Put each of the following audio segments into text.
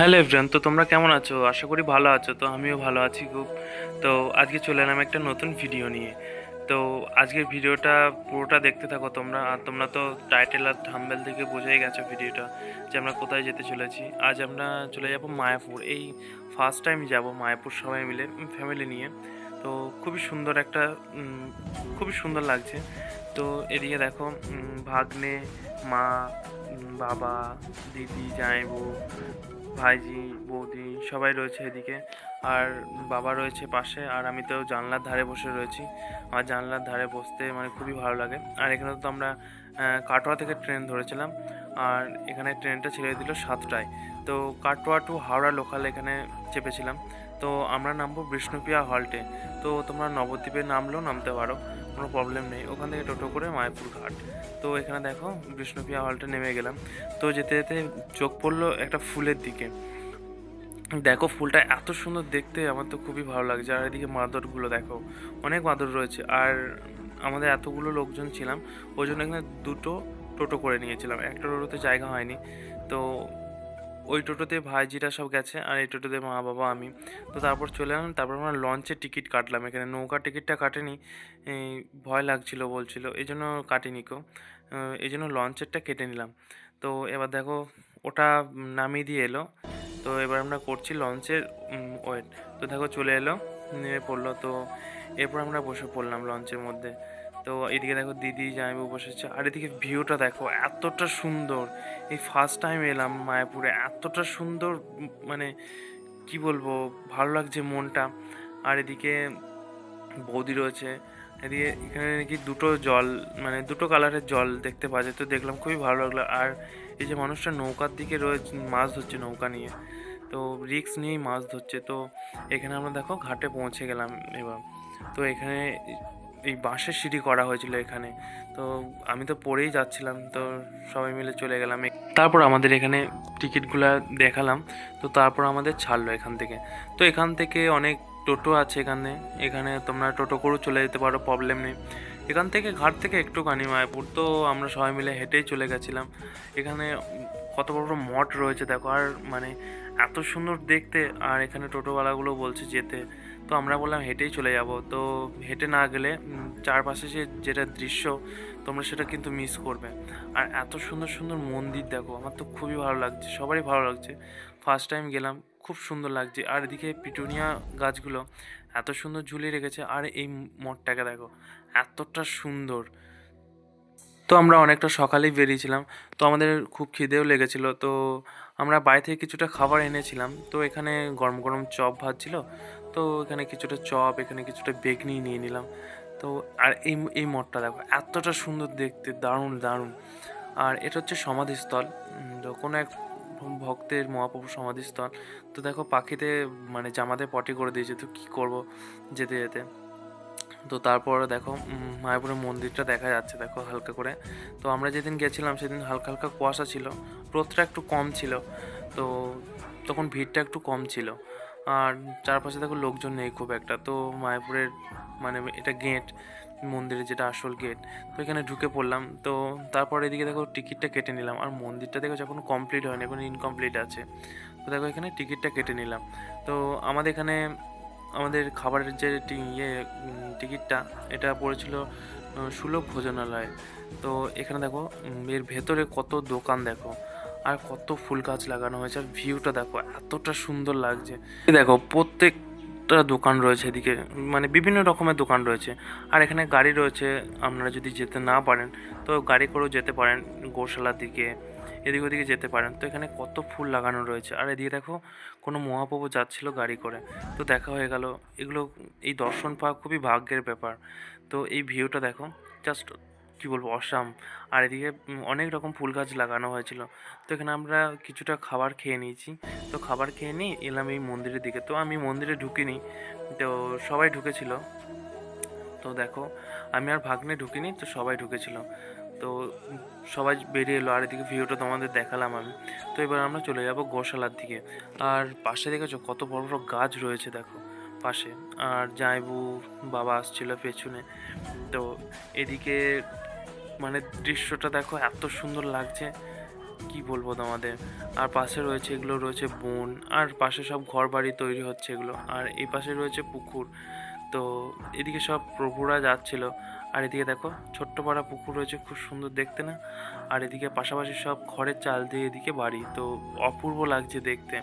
Hello everyone, তো তোমরা কেমন আছো? আশা করি ভালো আছো, তো আমিও ভালো আছি খুব। তো আজকে চলে এলাম একটা নতুন ভিডিও নিয়ে। তো আজকের ভিডিওটা পুরোটা দেখতে থাকো তোমরা। আর তোমরা তো টাইটেল আর থাম্বেল থেকে বোঝাই গেছো ভিডিওটা যে আমরা কোথায় যেতে চলেছি। আজ আমরা চলে যাব মায়াপুর। এই ফার্স্ট টাইম যাব মায়াপুর সবাই মিলে ফ্যামিলি নিয়ে। তো খুবই সুন্দর একটা খুবই সুন্দর লাগছে। তো এদিকে দেখো ভাগ্নে, মা বাবা, দিদি, জামাইবু ভাইজি, বৌদি সবাই রয়েছে এদিকে। আর বাবা রয়েছে পাশে, আর আমি তো জানলার ধারে বসে রয়েছি। আমার জানলার ধারে বসতে মানে খুবই ভালো লাগে। আর এখানে তো আমরা কাটোয়া থেকে ট্রেন ধরেছিলাম। আর এখানে ট্রেনটা ছেড়ে দিল সাতটায়। তো কাটোয়া টু হাওড়া লোকাল এখানে চেপেছিলাম। তো আমরা নামবো বিষ্ণুপ্রিয়া হল্টে তো তোমরা নবদ্বীপে নামলেও নামতে পারো। কোনো প্রবলেম নেই। ওখান থেকে টোটো করে মায়াপুর ঘাট। তো এখানে দেখো বিষ্ণুপ্রিয়া হলটা নেমে গেলাম। তো যেতে যেতে চোখ পড়ল একটা ফুলের দিকে। দেখো ফুলটা এত সুন্দর দেখতে, আমার তো খুবই ভালো লাগছে আর এদিকে মাদরগুলো দেখো, অনেক মাদর রয়েছে। আর আমাদের এতগুলো লোকজন ছিলাম, ওই জন্য এখানে দুটো টোটো করে নিয়েছিলাম। একটা টোটোতে জায়গা হয়নি। তো ওই টোটোতে ভাইজিরা সব গেছে আর এই টোটোতে মা বাবা আমি। তো তারপর চলে এলাম, তারপর আমরা লঞ্চের টিকিট কাটলাম। এখানে নৌকার টিকিটটা কাটেনি ভয় লাগছিল, বলছিল। এই জন্য কাটিনি কো এই জন্য লঞ্চেরটা কেটে নিলাম। তো এবার দেখো, ওটা নামিয়ে দিয়ে এলো। তো এবার আমরা করছি লঞ্চের ওয়েট। তো দেখো চলে এলো নেমে পড়ল। তো এরপর আমরা বসে পড়লাম লঞ্চের মধ্যে। তো এদিকে দেখো দিদি জামাইবু বসেছে আর এদিকে ভিউটা দেখো, এতটা সুন্দর। এই ফার্স্ট টাইম এলাম মায়াপুরে, এতটা সুন্দর মানে কি বলব, ভালো লাগছে মনটা। আর এদিকে বৌদি রয়েছে। এদিকে এখানে নাকি দুটো জল মানে দুটো কালারের জল দেখতে পাওয়া যায়। তো দেখলাম খুবই ভালো লাগল। আর এই যে মানুষটা নৌকার দিকে রয়েছে মাছ ধরছে নৌকা নিয়ে। তো রিক্স নিয়েই মাছ ধরছে। তো এখানে আমরা দেখো ঘাটে পৌঁছে গেলাম এবার। তো এখানে এই বাঁশের সিঁড়ি করা হয়েছিল এখানে। তো আমি তো পড়েই যাচ্ছিলাম, তো সবাই মিলে চলে গেলাম। তারপর আমাদের এখানে টিকিটগুলো দেখালাম, তো তারপর আমাদের ছাড়লো এখান থেকে। তো এখান থেকে অনেক টোটো আছে এখানে এখানে তোমরা টোটো করেও চলে যেতে পারো প্রবলেম নেই। এখান থেকে ঘাট থেকে একটুখানি মায়াপুর, তো আমরা সবাই মিলে হেঁটেই চলে গেছিলাম। এখানে কত বড় বড় মঠ রয়েছে, দেখো। আর মানে এত সুন্দর দেখতে, আর এখানে টোটোওয়ালাগুলো বলছে যেতে। তো আমরা বললাম হেঁটেই চলে যাব। তো হেঁটে না গেলে চারপাশে যে যেটা দৃশ্য, তোমরা সেটা কিন্তু মিস করবে। আর এত সুন্দর সুন্দর মন্দির দেখো, আমার তো খুবই ভালো লাগছে, সবারই ভালো লাগছে। ফার্স্ট টাইম গেলাম, খুব সুন্দর লাগছে। আর এদিকে পিটুনিয়া গাছগুলো এত সুন্দর ঝুলিয়ে রেখেছে, আর এই মঠটাকে দেখো, এতটা সুন্দর। তো আমরা অনেকটা সকালেই বেরিয়েছিলাম, তো আমাদের খুব খিদেও লেগেছিল। তো আমরা বাড়ি থেকে কিছুটা খাবার এনেছিলাম, তো এখানে গরম গরম চপ ভাজছিল তো এখানে কিছুটা চপ, এখানে কিছুটা বেগনি নিয়ে নিলাম। তো আর এই এই মঠটা দেখো, এতটা সুন্দর দেখতে, দারুণ দারুণ। আর এটা হচ্ছে সমাধিস্থল। কোনো এক ভক্তের মহাপ্রভু সমাধিস্থল। তো দেখো পাখিতে মানে জামাতে পটি করে দিয়েছে, তো কী করব যেতে যেতে। তো তারপর দেখো মায়াপুরের মন্দিরটা দেখা যাচ্ছে, দেখো হালকা করে। তো আমরা যেদিন গেছিলাম সেদিন হালকা হালকা কুয়াশা ছিল, রোদটা একটু কম ছিল। তো তখন ভিড়টা একটু কম ছিল। আর চারপাশে দেখো লোকজন নেই খুব একটা। তো মায়াপুরের মানে এটা গেট মন্দিরের যেটা আসল গেট তো এখানে ঢুকে পড়লাম। তো তারপর এদিকে দেখো টিকিটটা কেটে নিলাম। আর মন্দিরটা দেখো যখন কমপ্লিট হয়নি, এখন ইনকমপ্লিট আছে। তো দেখো এখানে টিকিটটা কেটে নিলাম। তো আমাদের এখানে আমাদের খাবারের যে ইয়ে টিকিটটা এটা পড়েছিল সুলভ ভোজনালয়। তো এখানে দেখো এর ভেতরে কত দোকান দেখো। আর কত ফুল গাছ লাগানো হয়েছে, আর ভিউটা দেখো, এতটা সুন্দর লাগছে। দেখো, প্রত্যেকটা দোকান রয়েছে এদিকে মানে বিভিন্ন রকমের দোকান রয়েছে। আর এখানে গাড়ি রয়েছে, আপনারা যদি যেতে না পারেন, তো গাড়ি করেও যেতে পারেন, গোশালার দিকে, এদিক ওদিকে যেতে পারেন। তো এখানে কত ফুল লাগানো রয়েছে। আর এদিকে দেখো, কোনো মহাপ্রভু যাচ্ছিল গাড়ি করে। তো দেখা হয়ে গেল, এগুলো, এই দর্শন পাওয়া খুবই ভাগ্যের ব্যাপার। তো এই ভিউটা দেখো জাস্ট কি বলব, অসাম। আর এদিকে অনেক রকম ফুল গাছ লাগানো হয়েছিল। তো এখানে আমরা কিছুটা খাবার খেয়ে নিয়েছি। তো খাবার খেয়ে নিয়ে এলাম এই মন্দিরের দিকে। তো আমি মন্দিরে ঢুকিনি। তো সবাই ঢুকেছিল। তো দেখো, আমি আর ভাগ্নে ঢুকিনি, তো সবাই ঢুকেছিল। তো সবাই বেরিয়ে এলো। আর এদিকে ভিউটা তোমাদের দেখালাম আমি। তো এবার আমরা চলে যাব গোশালার দিকে। আর পাশে দেখেছ, কত বড় বড় গাছ রয়েছে দেখো, পাশে। আর জাইবু বাবা আসছিল পেছনে। তো এদিকে মানে দৃশ্যটা দেখো, এত সুন্দর লাগছে। কি বলব তোমাদের? আর পাশে রয়েছে, এগুলো রয়েছে বন, আর পাশে সব ঘর বাড়ি তৈরি হচ্ছে এগুলো। আর এই পাশে রয়েছে পুকুর। তো এদিকে সব প্রভুরা যাচ্ছিল। আর এদিকে দেখো ছোট্ট পাড়া পুকুর রয়েছে, খুব সুন্দর দেখতে না? আর এদিকে পাশাপাশি সব খড়ের চাল দিয়ে এদিকে বাড়ি। তো অপূর্ব লাগছে দেখতে।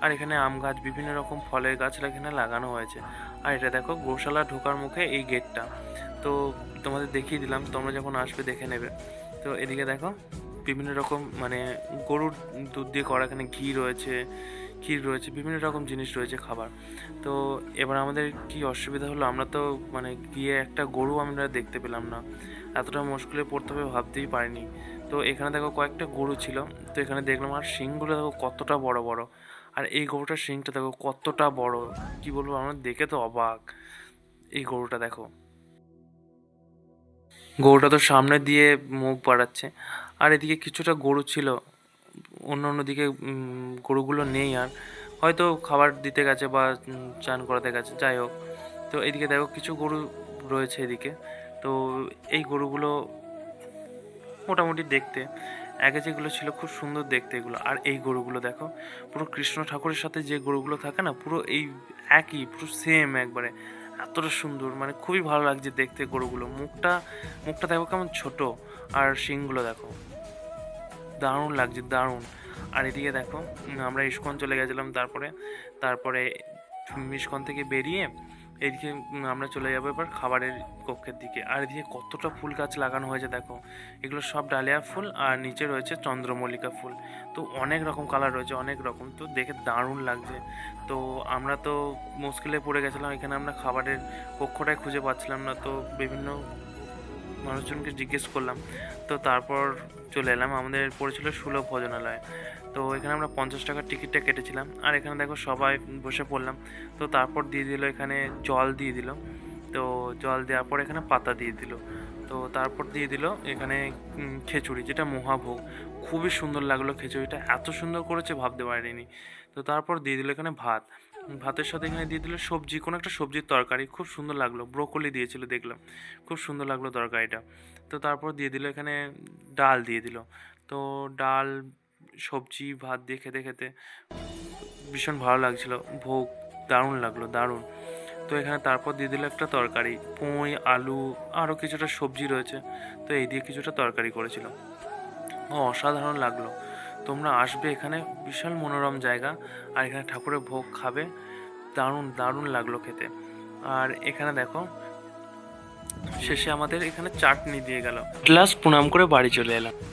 আর এখানে আম গাছ, বিভিন্ন রকম ফলের গাছ এখানে লাগানো হয়েছে। আর এটা দেখো, গোশালা ঢোকার মুখে এই গেটটা। তো তোমাদের দেখিয়ে দিলাম, তোমরা যখন আসবে দেখে নেবে। তো এদিকে দেখো, বিভিন্ন রকম মানে গরুর দুধ দিয়ে করা এখানে ঘি রয়েছে, ক্ষীর রয়েছে, বিভিন্ন রকম জিনিস রয়েছে খাবার। তো এবার আমাদের কি অসুবিধা হলো? আমরা তো মানে গিয়ে একটা গরু আমরা দেখতে পেলাম না। এতটা মুশকিলে পড়তে হবে ভাবতেই পারিনি। তো এখানে দেখো কয়েকটা গরু ছিল। তো এখানে দেখলাম, আর শিংগুলো দেখো কতটা বড় বড়। আর এই গরুটার শিংটা দেখো কতটা বড়। কি বলব, আমরা দেখে তো অবাক। এই গরুটা দেখো। গরুটা তো সামনে দিয়ে মুখ বাড়াচ্ছে। আর এদিকে কিছুটা গরু ছিল অন্য অন্য দিকে গরুগুলো নেই আর। হয়তো খাবার দিতে গেছে বা চান করাতে গেছে, যাই হোক। তো এদিকে দেখো কিছু গরু রয়েছে এদিকে। তো এই গরুগুলো মোটামুটি দেখতে, আগে যেগুলো ছিল খুব সুন্দর দেখতে এগুলো। আর এই গরুগুলো দেখো, পুরো কৃষ্ণ ঠাকুরের সাথে যে গরুগুলো থাকে না, পুরো এই একই, পুরো সেম একবারে। এতটা সুন্দর মানে খুবই ভালো লাগছে দেখতে গরুগুলো। মুখটা মুখটা দেখো কেমন ছোট, আর শিংগুলো দেখো। দারুণ লাগছে, দারুণ। আর এদিকে দেখো, আমরা ইস্কন চলে গেছিলাম তারপরে তারপরে ইস্কন থেকে বেরিয়ে এদিকে আমরা চলে যাব এবার খাবারের কক্ষের দিকে। আর এদিকে কতটা ফুল গাছ লাগানো হয়েছে দেখো। এগুলো সব ডালিয়া ফুল আর নিচে রয়েছে চন্দ্রমল্লিকা ফুল। তো অনেক রকম কালার রয়েছে, অনেক রকম। তো দেখে দারুণ লাগছে। তো আমরা তো মুশকিলে পড়ে গেছিলাম, এখানে আমরা খাবারের কক্ষটাই খুঁজে পাচ্ছিলাম না। তো বিভিন্ন মানুষজনকে জিজ্ঞেস করলাম। তো তারপর চলে এলাম। আমাদের পড়েছিল সুলভ ভোজনালয়। তো এখানে আমরা পঞ্চাশ টাকার টিকিটটা কেটেছিলাম। আর এখানে দেখো সবাই বসে পড়লাম। তো তারপর দিয়ে দিল এখানে জল দিয়ে দিল। তো জল দেওয়ার পর এখানে পাতা দিয়ে দিল। তো তারপর দিয়ে দিল এখানে খিচুড়ি, যেটা মহাভোগ। খুবই সুন্দর লাগল খিচুড়িটা। এত সুন্দর করেছে ভাবতে পারিনি। তো তারপর দিয়ে দিল এখানে ভাত। ভাতের সাথে এখানে দিয়ে দিল সবজি, কোনো একটা সবজির তরকারি। খুব সুন্দর লাগল। ব্রোকলি দিয়েছিল, দেখলাম। খুব সুন্দর লাগল তরকারিটা। তো তারপর দিয়ে দিল এখানে ডাল দিয়ে দিল। তো ডাল, সবজি, ভাত দিয়ে খেতে খেতে ভীষণ ভালো লাগছিল। ভোগ দারুণ লাগল, দারুণ। তো এখানে তারপর দিয়ে দিল একটা তরকারি, পুঁই, আলু, আরও কিছুটা সবজি রয়েছে। তো এই দিয়ে কিছুটা তরকারি করেছিল। অসাধারণ লাগল। তোমরা আসবে এখানে, বিশাল মনোরম জায়গা, আর এখানে ঠাকুরের ভোগ খাবে। দারুণ দারুণ লাগল খেতে। আর এখানে দেখো, শেষে আমাদের এখানে চাটনি দিয়ে গেল। লাস্ট প্রণাম করে বাড়ি চলে এলাম।